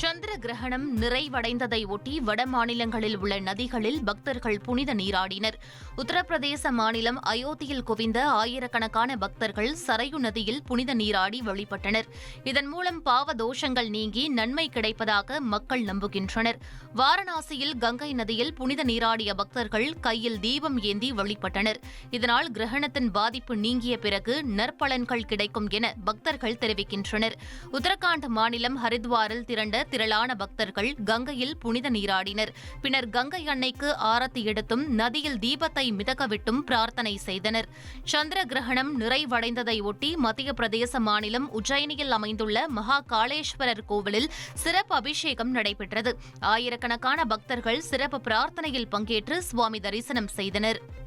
சந்திர கிரகணம் நிறைவடைந்ததை ஒட்டி வட மாநிலங்களில் உள்ள நதிகளில் பக்தர்கள் புனித நீராடினர். உத்தரப்பிரதேச மாநிலம் அயோத்தியில் குவிந்த ஆயிரக்கணக்கான பக்தர்கள் சரையு நதியில் புனித நீராடி வழிபட்டனர். இதன் மூலம் பாவ தோஷங்கள் நீங்கி நன்மை கிடைப்பதாக மக்கள் நம்புகின்றனர். வாரணாசியில் கங்கை நதியில் புனித நீராடிய பக்தர்கள் கையில் தீபம் ஏந்தி வழிபட்டனர். இதனால் கிரகணத்தின் பாதிப்பு நீங்கிய பிறகு நற்பலன்கள் கிடைக்கும் என பக்தர்கள் தெரிவிக்கின்றனர். உத்தரகாண்ட் மாநிலம் ஹரித்வாரில் திரண்ட திரளான பக்தர்கள் கங்கையில் புனித நீராடினர். பின்னர் கங்கை அன்னைக்கு ஆரத்தி எடுத்தும் நதியில் தீபத்தை மிதக்கவிட்டும் பிரார்த்தனை செய்தனர். சந்திர கிரகணம் நிறைவடைந்ததை ஒட்டி மத்திய பிரதேச மாநிலம் உஜ்ஜயினியில் அமைந்துள்ள மகா காளேஸ்வரர் கோவிலில் சிறப்பு அபிஷேகம் நடைபெற்றது. ஆயிரக்கணக்கான பக்தர்கள் சிறப்பு பிரார்த்தனையில் பங்கேற்று சுவாமி தரிசனம் செய்தனர்.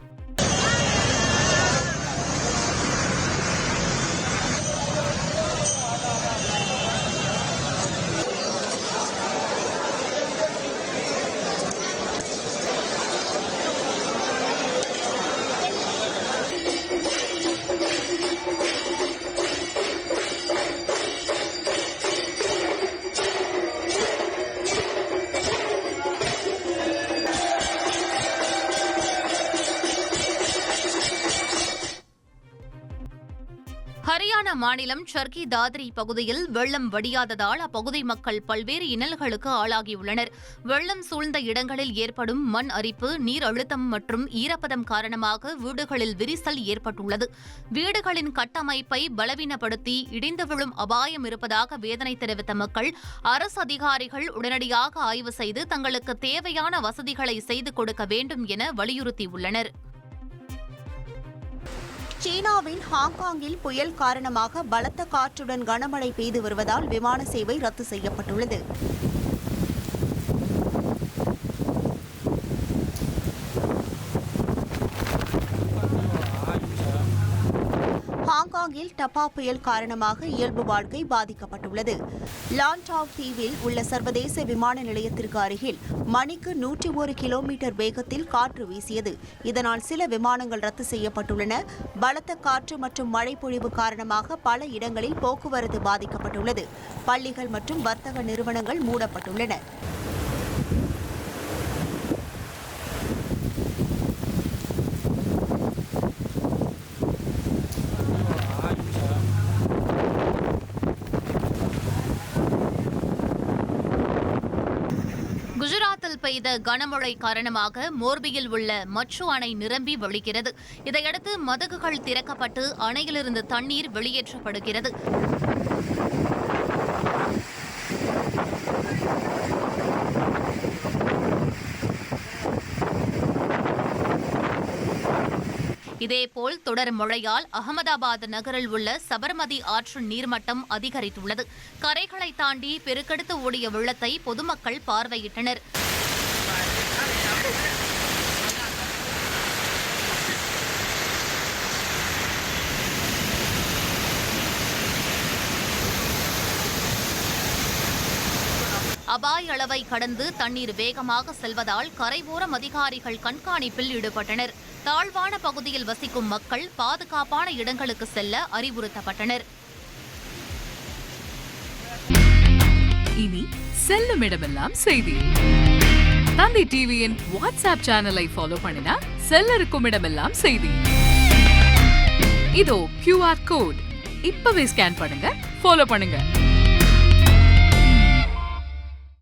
ஹரியானா மாநிலம் சர்க்கி தாத்ரி பகுதியில் வெள்ளம் வடியாததால் அப்பகுதி மக்கள் பல்வேறு இன்னல்களுக்கு ஆளாகியுள்ளனர். வெள்ளம் சூழ்ந்த இடங்களில் ஏற்படும் மண் அரிப்பு நீர் அழுத்தம் மற்றும் ஈரப்பதம் காரணமாக வீடுகளில் விரிசல் ஏற்பட்டுள்ளது. வீடுகளின் கட்டமைப்பை பலவீனப்படுத்தி இடிந்து விழும் அபாயம் இருப்பதாக வேதனை தெரிவித்த மக்கள் அரசு அதிகாரிகள் உடனடியாக ஆய்வு செய்து தங்களுக்கு தேவையான வசதிகளை செய்து கொடுக்க வேண்டும் என வலியுறுத்தியுள்ளனர். சீனாவின் ஹாங்காங்கில் புயல் காரணமாக பலத்த காற்றுடன் கனமழை பெய்து வருவதால் விமான சேவை ரத்து செய்யப்பட்டுள்ளது. ஹாங்காங்கில் டப்பா புயல் காரணமாக இயல்பு வாழ்க்கை பாதிக்கப்பட்டுள்ளது. லான்டாவ் தீவில் உள்ள சர்வதேச விமான நிலையத்திற்கு அருகில் மணிக்கு நூற்றி ஒரு கிலோமீட்டர் வேகத்தில் காற்று வீசியது. இதனால் சில விமானங்கள் ரத்து செய்யப்பட்டுள்ளன. பலத்த காற்று மற்றும் மழை பொழிவு காரணமாக பல இடங்களில் போக்குவரத்து பாதிக்கப்பட்டுள்ளது. பள்ளிகள் மற்றும் வர்த்தக நிறுவனங்கள் மூடப்பட்டுள்ளன. குஜராத்தில் பெய்த கனமழை காரணமாக மோர்பியில் உள்ள மச்சு அணை நிரம்பி வழிகிறது. இதையடுத்து மதகுகள் திறக்கப்பட்டு அணையிலிருந்து தண்ணீர் வெளியேற்றப்படுகிறது. இதேபோல் தொடர் மழையால் அகமதாபாத் நகரில் உள்ள சபர்மதி ஆற்று நீர்மட்டம் அதிகரித்துள்ளது. கரைகளை தாண்டி பெருக்கெடுத்து ஓடிய வெள்ளத்தை பொதுமக்கள் பார்வையிட்டனர். அபாய அளவை கடந்து தண்ணீர் வேகமாக செல்வதால் கரைவோரம் அதிகாரிகள் கண்காணிப்பில் ஈடுபட்டனர். தாழ்வான பகுதியில் வசிக்கும் மக்கள் பாதுகாப்பான இடங்களுக்கு செல்ல அறிவுறுத்தப்பட்டனர். இனி செல்லும் இடமெல்லாம் செய்தி. தந்தி டிவியின் வாட்ஸ்அப் சேனலை ஃபாலோ பண்ணினா செல்ல இருக்கும் இடமெல்லாம் செய்தி. இதோ கியூஆர் கோட் இப்பவே ஸ்கேன் பண்ணுங்க ஃபாலோ பண்ணுங்க.